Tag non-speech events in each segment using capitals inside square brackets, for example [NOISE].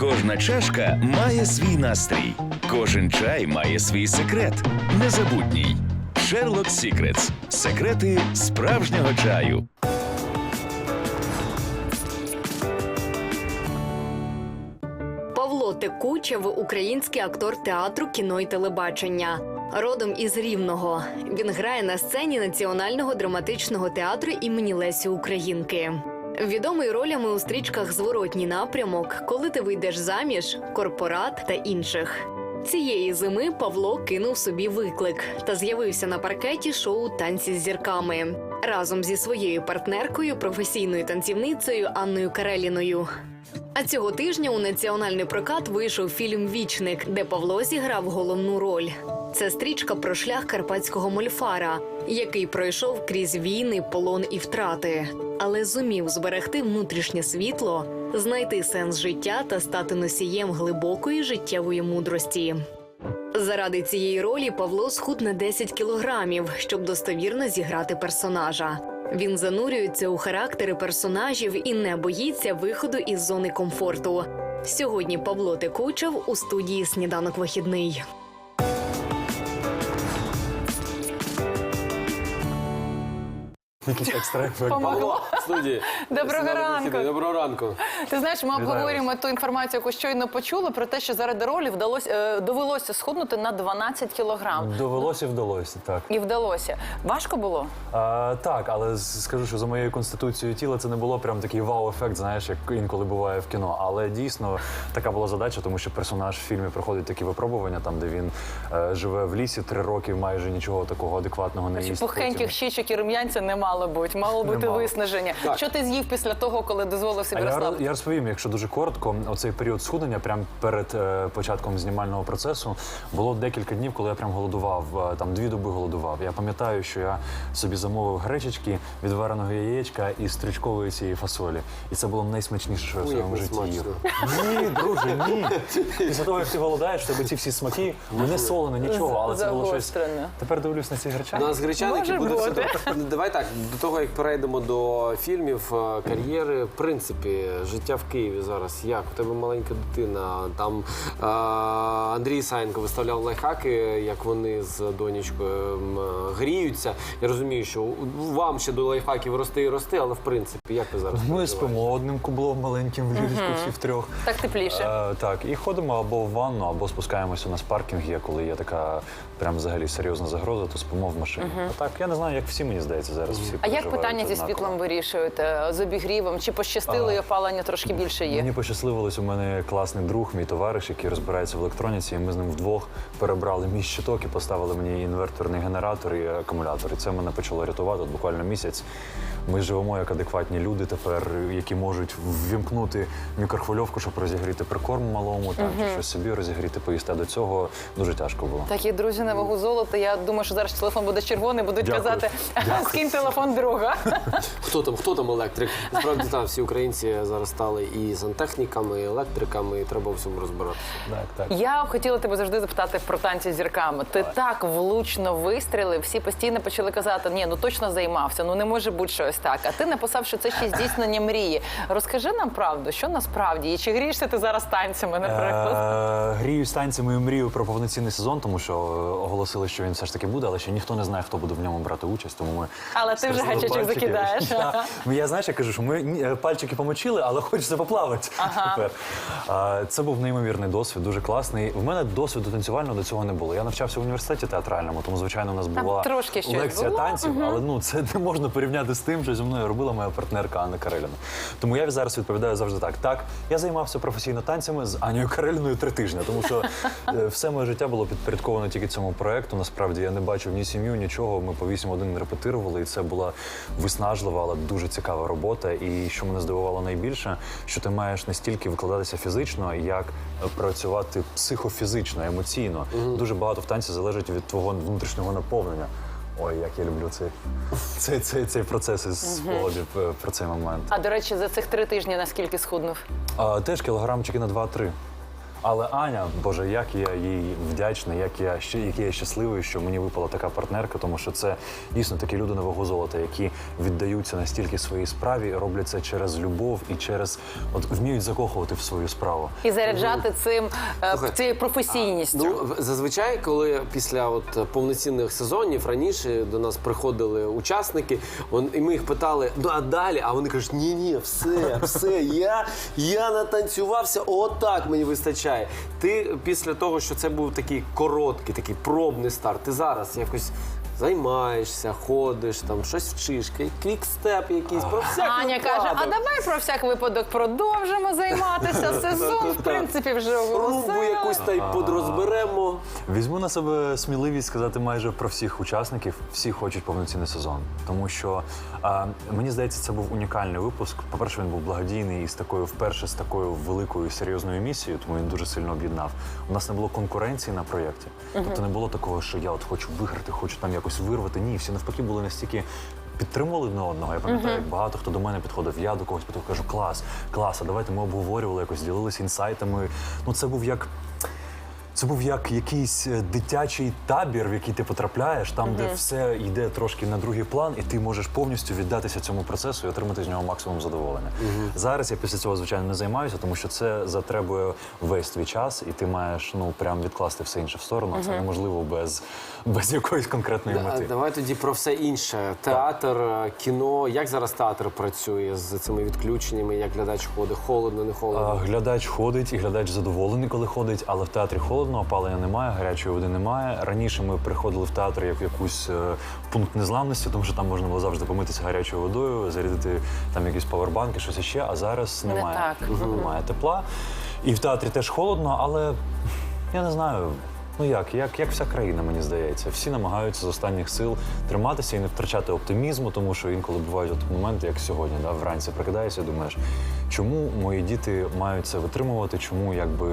Кожна чашка має свій настрій, кожен чай має свій секрет. Незабутній. Sherlock Secrets. Секрети справжнього чаю. Павло Текучев – український актор театру, кіно і телебачення. Родом із Рівного. Він грає на сцені Національного драматичного театру імені Лесі Українки. Відомий ролями у стрічках Зворотній напрямок, коли ти вийдеш заміж, корпорат та інших. Цієї зими Павло кинув собі виклик та з'явився на паркеті шоу Танці з зірками разом зі своєю партнеркою, професійною танцівницею Анною Кареліною. А цього тижня у національний прокат вийшов фільм Вічник, де Павло зіграв головну роль. Це стрічка про шлях карпатського мольфара, який пройшов крізь війни, полон і втрати, але зумів зберегти внутрішнє світло, знайти сенс життя та стати носієм глибокої життєвої мудрості. Заради цієї ролі Павло схуд на 10 кілограмів, щоб достовірно зіграти персонажа. Він занурюється у характери персонажів і не боїться виходу із зони комфорту. Сьогодні Павло Текучев у студії Сніданок вихідний. Якийсь екстра ефект. Помогло. В студії. [LAUGHS] Доброго ранку. вихідний. Доброго ранку. Ти знаєш, ми обговорюємо ту інформацію, яку щойно почули, про те, що заради ролі вдалося е, довелося схуднути на 12 кілограм. Довелося і вдалося, так. І вдалося. Важко було? А, так, але скажу, що за моєю конституцією тіла це не було прям такий вау-ефект, знаєш, як інколи буває в кіно. Але дійсно така була задача, тому що персонаж в фільмі проходить такі випробування, там де він е, живе в лісі три роки, майже нічого такого адекватного не їсть. Пухеньких щічок і рум'янця не мало бути, мало бути мало. виснаження. Так. Що ти з'їв після того, коли дозволив собі я, розслабити? я розповім, якщо дуже коротко, оцей період схуднення, прямо перед е, початком знімального процесу, було декілька днів, коли я прям голодував, е, там дві доби голодував. Я пам'ятаю, що я собі замовив гречечки, відвареного яєчка і стрічкової цієї фасолі. І це було найсмачніше, що я в Ой, як своєму житті їв. Ні, друже, ні. Після того, як ти голодаєш, в тебе ці всі смаки, не солено, нічого, але це було щось. Тепер дивлюсь на ці У гречани. нас гречаники Може буде все бути. добре. Давай так, до того як перейдемо до фільмів, е, кар'єри, в принципі, життя в Києві зараз. Як? У тебе маленька дитина. Там е, Андрій Саєнко виставляв лайфхаки, як вони з донечкою е, гріються. Я розумію, що вам ще до лайфхаків рости і рости, але в принципі, як ви зараз? Ми спимо одним кублом маленьким в ліжечку всі втрьох. Так тепліше. Е, так, і ходимо або в ванну, або спускаємося на спаркінг, є, коли є така прям взагалі серйозна загроза, то спимо в машині. А так, я не знаю, як всі, мені здається, зараз всі А як питання зі однаково. світлом вирішуєте? З обігрівом? Чи пощастило і опалення трошки більше є? Мені пощасливилось, у мене класний друг, мій товариш, який розбирається в електроніці, і ми з ним вдвох перебрали мій щиток і поставили мені інверторний генератор і акумулятор. І це мене почало рятувати от буквально місяць. Ми живемо як адекватні люди тепер, які можуть ввімкнути мікрохвильовку, щоб розігріти прикорм малому, там чи щось собі розігріти, поїсти. А до цього дуже тяжко було. Такі друзі на вагу золота. Я думаю, що зараз телефон буде червоний, будуть Дякую. казати, скинь телефон друга. [LAUGHS] Хто там, хто там електрик? Насправді так, всі українці зараз стали і сантехніками, і електриками, і треба всьому розбиратися. Так, так. Я хотіла тебе завжди запитати про танці з зірками. Ти так влучно вистрілив, всі постійно почали казати, ні, ну точно займався, ну не може бути щось так. А ти написав, що це ще здійснення мрії. Розкажи нам правду, що насправді, і чи грієшся ти зараз танцями, наприклад? Е, Гріюсь танцями і мрію про повноцінний сезон, тому що е, оголосили, що він все ж таки буде, але ще ніхто не знає, хто буде в ньому брати участь. Тому ми Але ти вже гачечок закидаєш. [LAUGHS] Я, ну, знаєш, я кажу, що ми е, пальчики помочили, але хочеться поплавати тепер. Це був неймовірний досвід, дуже класний. В мене досвіду танцювального до цього не було. Я навчався в університеті театральному, тому звичайно у нас була лекція танців, але ну це не можна порівняти з тим, що зі мною робила моя партнерка Анна Кареліна. Тому я зараз відповідаю завжди так. Так, я займався професійно танцями з Анією Кареліною три тижні, тому що [LAUGHS] е, все моє життя було підпорядковано тільки цьому проекту. Насправді я не бачив ні сім'ю, нічого. Ми по 8 годин репетирували, і це була виснажлива, але дуже цікава робота. І що мене здивувало найбільше, що ти маєш не стільки викладатися фізично, як працювати психофізично, емоційно. Дуже багато в танці залежить від твого внутрішнього наповнення. Ой, як я люблю цей, цей, цей, цей процес із спогадів е, про цей момент. А до речі, за цих три тижні наскільки схуднув? А, теж кілограмчики на 2-3. Але Аня, Боже, як я їй вдячний, як я ще який я щасливий, що мені випала така партнерка, тому що це дійсно такі люди на вагу золота, які віддаються настільки своїй справі, роблять це через любов і через от вміють закохувати в свою справу. І заряджати цим е, Слухай, цією професійністю. Ну, зазвичай, коли після от повноцінних сезонів раніше до нас приходили учасники, вон- і ми їх питали, ну а далі? А вони кажуть, ні, ні, все, все, я, я натанцювався, отак мені вистачає. Ти після того, що це був такий короткий, такий пробний старт, ти зараз якось. Займаєшся, ходиш, там щось вчиш, квікстеп якийсь про всяк Аня каже: а давай про всяк випадок продовжимо займатися. [LAUGHS] Сезон, в принципі, вже Румбу оголосили. якусь та й подрозберемо. Візьму на себе сміливість сказати майже про всіх учасників. Всі хочуть повноцінний сезон, тому що мені здається, це був унікальний випуск. По-перше, він був благодійний і з такою вперше з такою великою серйозною місією, тому він дуже сильно об'єднав. У нас не було конкуренції на проєкті, тобто не було такого, що я от хочу виграти, хочу там якось вирвати. Ні, всі навпаки були настільки. Підтримували одне одного. Я пам'ятаю, як багато хто до мене підходив. Я до когось підходив, кажу, клас, клас, а давайте ми обговорювали якось, ділилися інсайтами. Ну, це був як це був як якийсь е, дитячий табір, в який ти потрапляєш, там, де все йде трошки на другий план, і ти можеш повністю віддатися цьому процесу і отримати з нього максимум задоволення. Зараз я після цього, звичайно, не займаюся, тому що це затребує весь твій час, і ти маєш ну прям відкласти все інше в сторону. Це неможливо без, без якоїсь конкретної мети. Давай тоді про все інше. Театр, е, кіно. Як зараз театр працює з цими відключеннями? Як глядач ходить? Холодно, не холодно? Глядач ходить, і глядач задоволений, коли ходить, але в театрі холодно, опалення немає, гарячої води немає. Раніше ми приходили в театр як в якусь е, пункт незламності, тому що там можна було завжди помитися гарячою водою, зарядити там якісь павербанки, щось іще. А зараз Не так. немає тепла. І в театрі теж холодно, але я не знаю. Ну як, як, як вся країна, мені здається, всі намагаються з останніх сил триматися і не втрачати оптимізму, тому що інколи бувають от моменти, як сьогодні, да, вранці прокидаєшся і думаєш, чому мої діти мають це витримувати, чому якби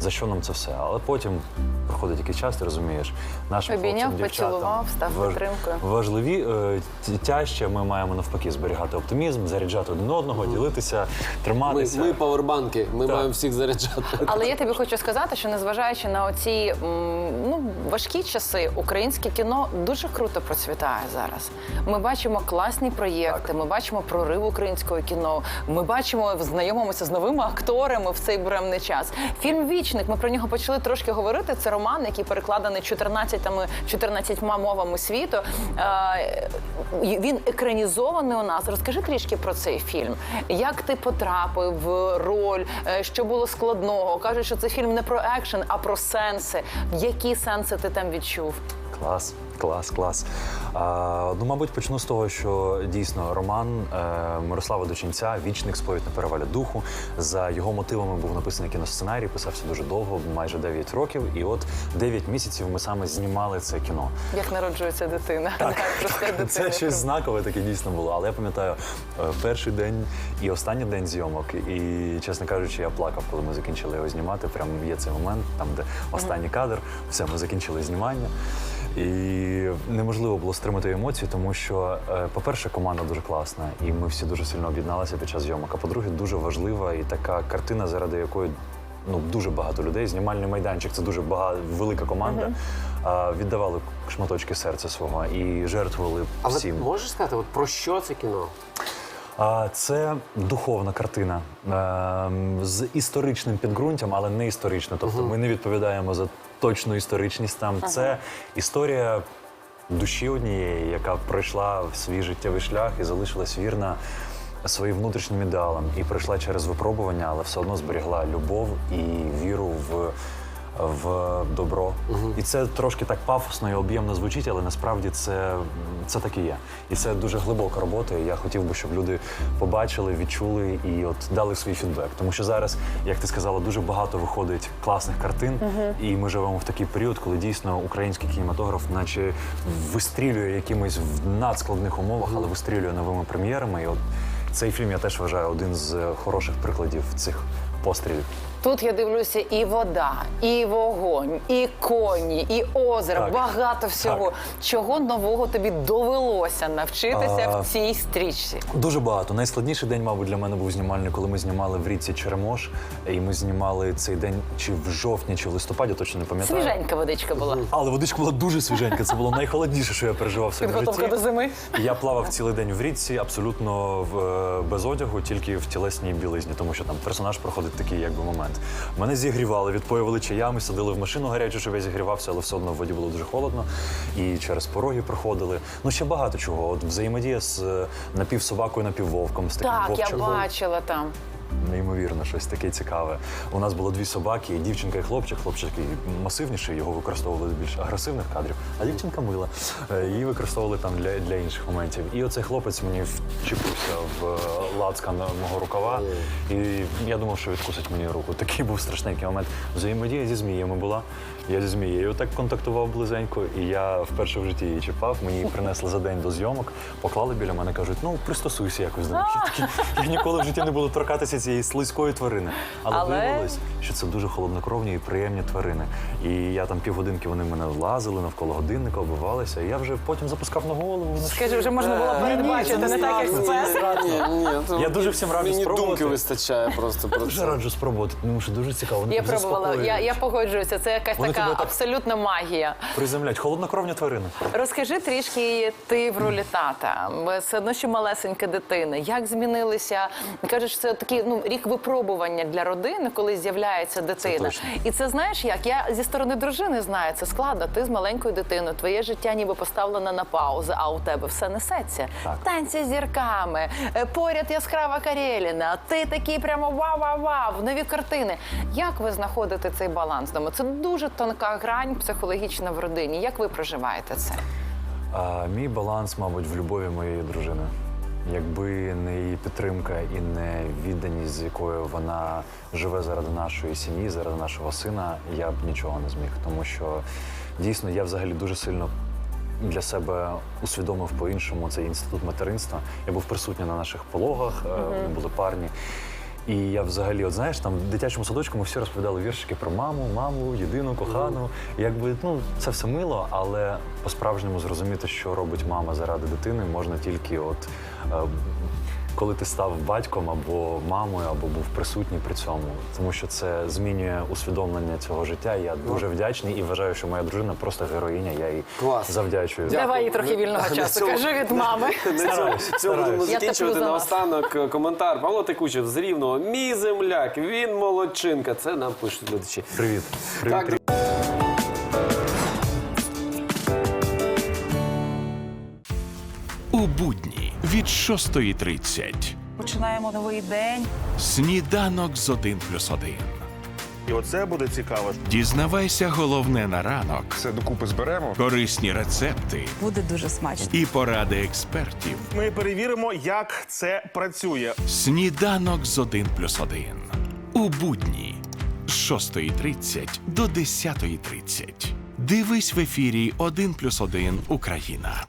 за що нам це все? Але потім проходить якийсь час, ти розумієш, нашим Обійняв, хлопцям, дівчатам поцілував, став підтримкою. важливі е, ті- тяжче. Ми маємо навпаки зберігати оптимізм, заряджати один одного, ділитися, Ми, триматися. ми павербанки, ми Так. маємо всіх заряджати. Але я тобі хочу сказати, що незважаючи на оці м, ну, важкі часи, українське кіно дуже круто процвітає зараз. Ми бачимо класні проєкти, ми бачимо прорив українського кіно. Ми бачимо, знайомимося з новими акторами в цей буремний час. Фільм Вічник. Ми про нього почали трошки говорити. Це роман, який перекладений 14, 14 мовами світу. Е, Він екранізований у нас. Розкажи трішки про цей фільм. Як ти потрапив в роль? Е, Що було складного? Кажуть, що це фільм не про екшен, а про сенси. Які сенси ти там відчув? Клас, клас, клас. А, ну, мабуть, почну з того, що дійсно роман е, Мирослава Дочинця Вічник сповідь на перевалі духу. За його мотивами був написаний кіносценарій, писався дуже довго, майже 9 років. І от 9 місяців ми саме знімали це кіно. Як народжується дитина? Так, дитина. Це щось знакове таке дійсно було. Але я пам'ятаю е, перший день і останній день зйомок. І, чесно кажучи, я плакав, коли ми закінчили його знімати. Прям є цей момент, там, де останній кадр, все, ми закінчили знімання. І неможливо було стримати емоції, тому що, е, по-перше, команда дуже класна, і ми всі дуже сильно об'єдналися під час зйомок. А по-друге, дуже важлива і така картина, заради якої ну дуже багато людей. Знімальний майданчик це дуже багато велика команда. а, Віддавали шматочки серця свого і жертвували Але всім. можеш сказати, от про що це кіно? А це духовна картина ем, з історичним підґрунтям, але не історична. Тобто ми не відповідаємо за точну історичність. Там це історія душі однієї, яка пройшла в свій життєвий шлях і залишилась вірна своїм внутрішнім ідеалам. І пройшла через випробування, але все одно зберігла любов і віру в. В добро, і це трошки так пафосно і об'ємно звучить, але насправді це, це так і є. І це дуже глибока робота. І я хотів би, щоб люди побачили, відчули і от дали свій фідбек. Тому що зараз, як ти сказала, дуже багато виходить класних картин, і ми живемо в такий період, коли дійсно український кінематограф, наче вистрілює якимись в надскладних умовах, але вистрілює новими прем'єрами. І от цей фільм я теж вважаю один з хороших прикладів цих пострілів. Тут я дивлюся і вода, і вогонь, і коні, і озеро, Так. багато всього. Так. Чого нового тобі довелося навчитися А, в цій стрічці? Дуже багато. Найскладніший день, мабуть, для мене був знімальний, коли ми знімали в річці Черемош. І ми знімали цей день чи в жовтні, чи в листопаді, точно не пам'ятаю. Свіженька водичка була. Але водичка була дуже свіженька. Це було найхолодніше, що я переживав в своєму Підготовка житті. до зими. Я плавав цілий день в річці, абсолютно в, е, без одягу, тільки в тілесній білизні, тому що там персонаж проходить такий якби момент. Мене зігрівали, відпоювали чаями, садили в машину гарячу, щоб я зігрівався, але все одно в воді було дуже холодно. І через пороги проходили. Ну ще багато чого. От взаємодія з е, напівсобакою, напіввовком, з таким Так, я вовчаком. бачила там. Неймовірно, щось таке цікаве. У нас було дві собаки, і дівчинка і хлопчик. Хлопчик такий масивніший, його використовували з більш агресивних кадрів, а дівчинка мила. Е, Її використовували там для, для інших моментів. І оцей хлопець мені вчепився в е, лацкан мого рукава, і я думав, що відкусить мені руку. Такий був страшненький момент. Взаємодія зі зміями була. Я зі змією так контактував близенько, і я вперше в житті її чіпав. Мені її принесли за день до зйомок, поклали біля мене, кажуть, ну пристосуйся якось до них. Я ніколи в житті не буду торкатися цієї слизької тварини. Але, Але- виявилось, що це дуже холоднокровні і приємні тварини. І я там півгодинки вони мене лазили навколо годинника, оббивалися. І я вже потім запускав на голову. Скажи, вже можна було Е, передбачити, не так як спец. Ні, ні, то Я дуже всім раджу Мені спробувати. думки вистачає просто про Дуже це. раджу спробувати, тому що дуже цікаво. Я пробувала, я, я погоджуюся. Це якась Вони така тебе так- абсолютна магія. Приземлять холоднокровні тварини. Розкажи трішки ти в ролі тата. Все одно, що малесенька дитина. Як змінилися? Що це такий ну рік випробування для родини, коли з'являється дитина. точно. І це знаєш як? Я зі сторони дружини знаю, це складно. Ти з маленькою дитиною, твоє життя ніби поставлено на паузу, а у тебе все несеться. Так. Танці з зірками, е, поряд яскрава Кареліна. Ти такий прямо вау-вау-вау, нові картини. Як ви знаходите цей баланс? Думаю, це дуже тонка грань психологічна в родині. Як ви проживаєте це? А, мій баланс, мабуть, в любові моєї дружини. Якби не її підтримка і не відданість, з якою вона живе заради нашої сім'ї, заради нашого сина, я б нічого не зміг. Тому що дійсно я взагалі дуже сильно для себе усвідомив по-іншому цей інститут материнства. Я був присутній на наших пологах, е, ми були парні. І я взагалі, от знаєш, там в дитячому садочку ми всі розповідали віршики про маму, маму, єдину, кохану. І Якби ну це все мило, але по-справжньому зрозуміти, що робить мама заради дитини, можна тільки от. е, Коли ти став батьком або мамою, або був присутній при цьому, тому що це змінює усвідомлення цього життя. Я дуже вдячний і вважаю, що моя дружина просто героїня. Я їй Клас. завдячую. Дякую. Давай їй трохи вільного [LAUGHS] На часу. Кажи від мами. На цьому, Стараюсь, будемо. Я закінчувати топлю за вас. наостанок е, коментар. Павло Текучев з Рівного. Мій земляк, він молодчинка. Це нам пишуть глядачі. Привіт. Привіт. Так, 6.30. Починаємо новий день. Сніданок з 1 плюс 1. І оце буде цікаво. Дізнавайся головне на ранок, Все докупи зберемо. корисні рецепти Буде дуже смачно. і поради експертів. Ми перевіримо, як це працює. Сніданок з 1 плюс 1. У будні з 6.30 до 10.30. Дивись в ефірі 1 плюс 1 Україна.